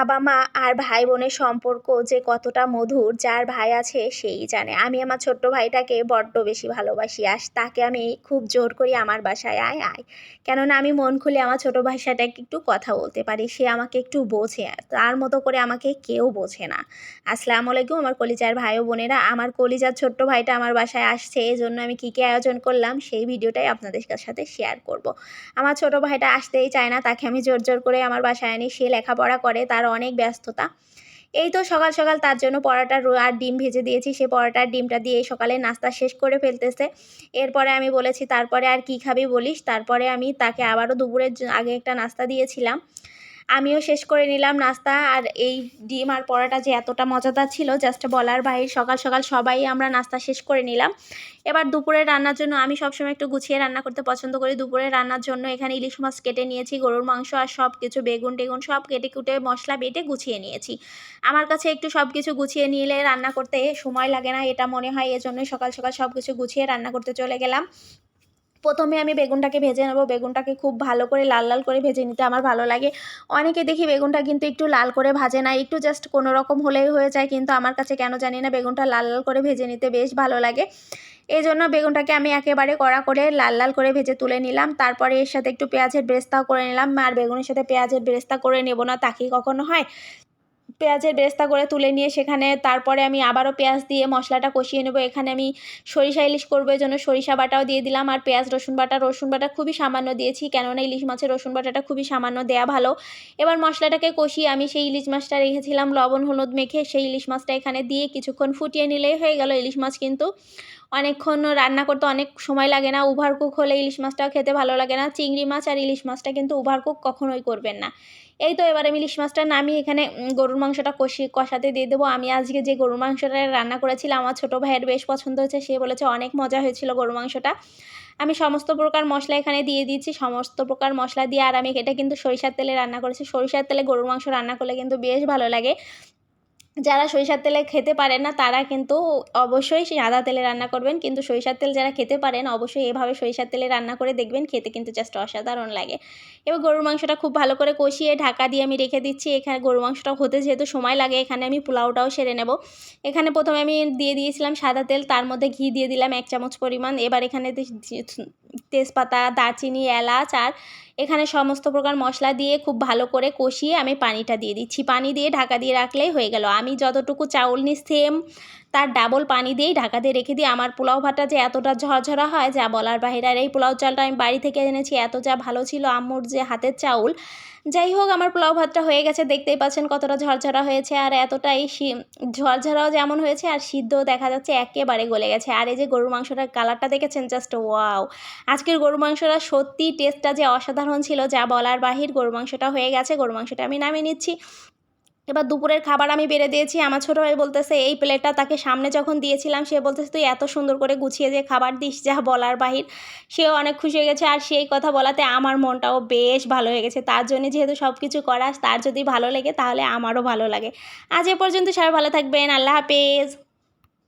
বাবা মা আর ভাই বোনের সম্পর্ক যে কতটা মধুর, যার ভাই আছে সেই জানে। আমি আমার ছোট্ট ভাইটাকে বড্ড বেশি ভালোবাসি আর তাকে আমি খুব জোর করি আমার বাসায় আয় আয়। কেননা আমি মন খুলে আমার ছোটো ভাইসাটাকে একটু কথা বলতে পারি, সে আমাকে একটু বোঝে, তার মতো করে আমাকে কেউ বোঝে না। আসসালামু আলাইকুম আমার কলিজার ভাই ও বোনেরা, আমার কলিজার ছোট্ট ভাইটা আমার বাসায় আসছে এই জন্য আমি কী কী আয়োজন করলাম সেই ভিডিওটাই আপনাদের সাথে শেয়ার করব। আমার ছোট ভাইটা আসতেই চায় না, তাকে আমি জোর জোর করে আমার বাসায় আনি সে লেখাপড়া করে, তার অনেক ব্যস্ততা। এই তো সকাল সকাল তার জন্য পরোটা আর ডিম ভেজে দিয়েছি। সে পরোটার ডিমটা দিয়ে সকালে নাস্তা শেষ করে ফেলতেছে। এরপরে আমি বলেছি, তারপরে আর কি খাবি বলিস? তারপরে আমি তাকে আবারও দুপুরের আগে একটা নাস্তা দিয়েছিলাম। আমিও শেষ করে নিলাম নাস্তা আর এই ডিম আর পরোটা যে এতটা মজাদার ছিল জাস্ট বলার বাইরে সকাল সকাল সবাই আমরা নাস্তা শেষ করে নিলাম। এবার দুপুরে রান্নার জন্য আমি সবসময় একটু গুছিয়ে রান্না করতে পছন্দ করি। দুপুরে রান্নার জন্য এখানে ইলিশ মাছ কেটে নিয়েছি, গরুর মাংস আর সব কিছু বেগুন টেগুন সব কেটে কুটে মশলা বেটে গুছিয়ে নিয়েছি। আমার কাছে একটু সব কিছু গুছিয়ে নিলে রান্না করতে সময় লাগে না, এটা মনে হয়, এজন্যই সকাল সকাল সব কিছু গুছিয়ে রান্না করতে চলে গেলাম। প্রথমে আমি বেগুনটাকে ভেজে নেব। বেগুনটাকে খুব ভালো করে লাল লাল করে ভেজে নিতে আমার ভালো লাগে। অনেকে দেখি বেগুনটা কিন্তু একটু লাল করে ভাজে না, একটু জাস্ট কোনো রকম হলেই হয়ে যায়, কিন্তু আমার কাছে কেন জানি না বেগুনটা লাল লাল করে ভেজে নিতে বেশ ভালো লাগে। এই জন্য বেগুনটাকে আমি একেবারে কড়া করে লাল লাল করে ভেজে তুলে নিলাম। তারপরে এর সাথে একটু পেঁয়াজের ব্রেস্তাও করে নিলাম। আর বেগুনের সাথে পেঁয়াজের ব্রেস্তা করে নেব না তাকেই কখনো হয়? পেঁয়াজের বেস্তা করে তুলে নিয়ে সেখানে তারপরে আমি আবারও পেঁয়াজ দিয়ে মশলাটা কষিয়ে নেব। এখানে আমি সরিষা ইলিশ করব জন্য সরিষা বাটাও দিয়ে দিলাম। আর পেঁয়াজ, রসুন বাটা রসুন বাটা খুবই সামান্য দিয়েছি, কেননা ইলিশ মাছের রসুন বাটাটা খুবই সামান্য দেয়া ভালো। এবার মশলাটাকে কষিয়ে আমি সেই ইলিশ মাছটা রেখেছিলাম, লবণ, হলুদ মেখে সেই ইলিশ মাছটা এখানে দিয়ে কিছুক্ষণ ফুটিয়ে নিলেই হয়ে গেল। ইলিশ মাছ কিন্তু অনেকক্ষণ রান্না করতে অনেক সময় লাগে না। উভার কুক হলে ইলিশ মাছটা খেতে ভালো লাগে না। চিংড়ি মাছ আর ইলিশ মাছটা কিন্তু উভার কুক কখনোই করবেন না। এই তো এবার আমি ইলিশ মাছটা নামিয়ে এখানে গরুর মাংসটা কষি কষাতে দিয়ে দেবো। আমি আজকে যে গরুর মাংসটা রান্না করেছিলাম, আমার ছোটো ভাইয়ের বেশ পছন্দ হয়েছে। সে বলেছে, অনেক মজা হয়েছিল গরুর মাংসটা। আমি সমস্ত প্রকার মশলা এখানে দিয়ে দিয়েছি। সমস্ত প্রকার মশলা দিয়ে, আর আমি এটা কিন্তু সরিষার তেলে রান্না করেছি। সরিষার তেলে গরুর মাংস রান্না করলে কিন্তু বেশ ভালো লাগে। যারা সরিষার তেলে খেতে পারেন না, তারা কিন্তু অবশ্যই সেই সাদা তেলে রান্না করবেন। কিন্তু সরিষার তেল যারা খেতে পারেন, অবশ্যই এভাবে সরিষার তেলে রান্না করে দেখবেন, খেতে কিন্তু জাস্ট অসাধারণ লাগে। এবার গরুর মাংসটা খুব ভালো করে কষিয়ে ঢাকা দিয়ে আমি রেখে দিচ্ছি। এখানে গরুর মাংসটা হতে যেহেতু সময় লাগে, এখানে আমি পোলাওটাও সেরে নেব। এখানে প্রথমে আমি দিয়ে দিয়েছিলাম সাদা তেল, তার মধ্যে ঘি দিয়ে দিলাম এক চামচ পরিমাণ। এবার এখানে তেজপাতা, দারচিনি, এলাচ আর এখানে সমস্ত প্রকার মশলা দিয়ে খুব ভালো করে কষিয়ে আমি পানিটা দিয়ে দিচ্ছি। পানি দিয়ে ঢাকা দিয়ে রাখলেই হয়ে গেল। আমি যতটুকু চাউল নিই সেম তার ডাবল পানি দিয়েই ঢাকা দিয়ে রেখে দিই আমার পোলাও ভাতটা যে এতটা ঝরঝরা হয়, যা বলার বাহিরে আর এই পোলাও চালটা আমি বাড়ি থেকে এনেছি, এত যা ভালো ছিল আম্মুর যে হাতের চাউল। যাই হোক, আমার পোলাও ভাতটা হয়ে গেছে, দেখতেই পাচ্ছেন কতটা ঝরঝরা হয়েছে আর এতটাই ঝরঝরাও যেমন হয়েছে আর সিদ্ধও দেখা যাচ্ছে একেবারে গলে গেছে। আর এই যে গরুর মাংসটার কালারটা দেখেছেন? জাস্ট ওয়াও আজকের গরুর মাংসটা সত্যি টেস্টটা যে অসাধারণ ছিল, যা বলার বাহির গরু মাংসটা হয়ে গেছে গরু মাংসটা আমি নামিয়ে নিচ্ছি। এবার দুপুরের খাবার আমি বেড়ে দিয়েছি। আমার ছোটো ভাই বলতেছে, এই প্লেটটা তাকে সামনে যখন দিয়েছিলাম, সে বলতেছে, তুই এত সুন্দর করে গুছিয়ে যে খাবার দিস, যা বলার বাহির। সেও অনেক খুশি হয়ে গেছে। আর সেই কথা বলাতে আমার মনটাও বেশ ভালো হয়ে গেছে। তার জন্য যেহেতু সব কিছু করাস, তার যদি ভালো লাগে তাহলে আমারও ভালো লাগে। আজ এ পর্যন্ত সবাই ভালো থাকবেন। আল্লাহ হাফেজ।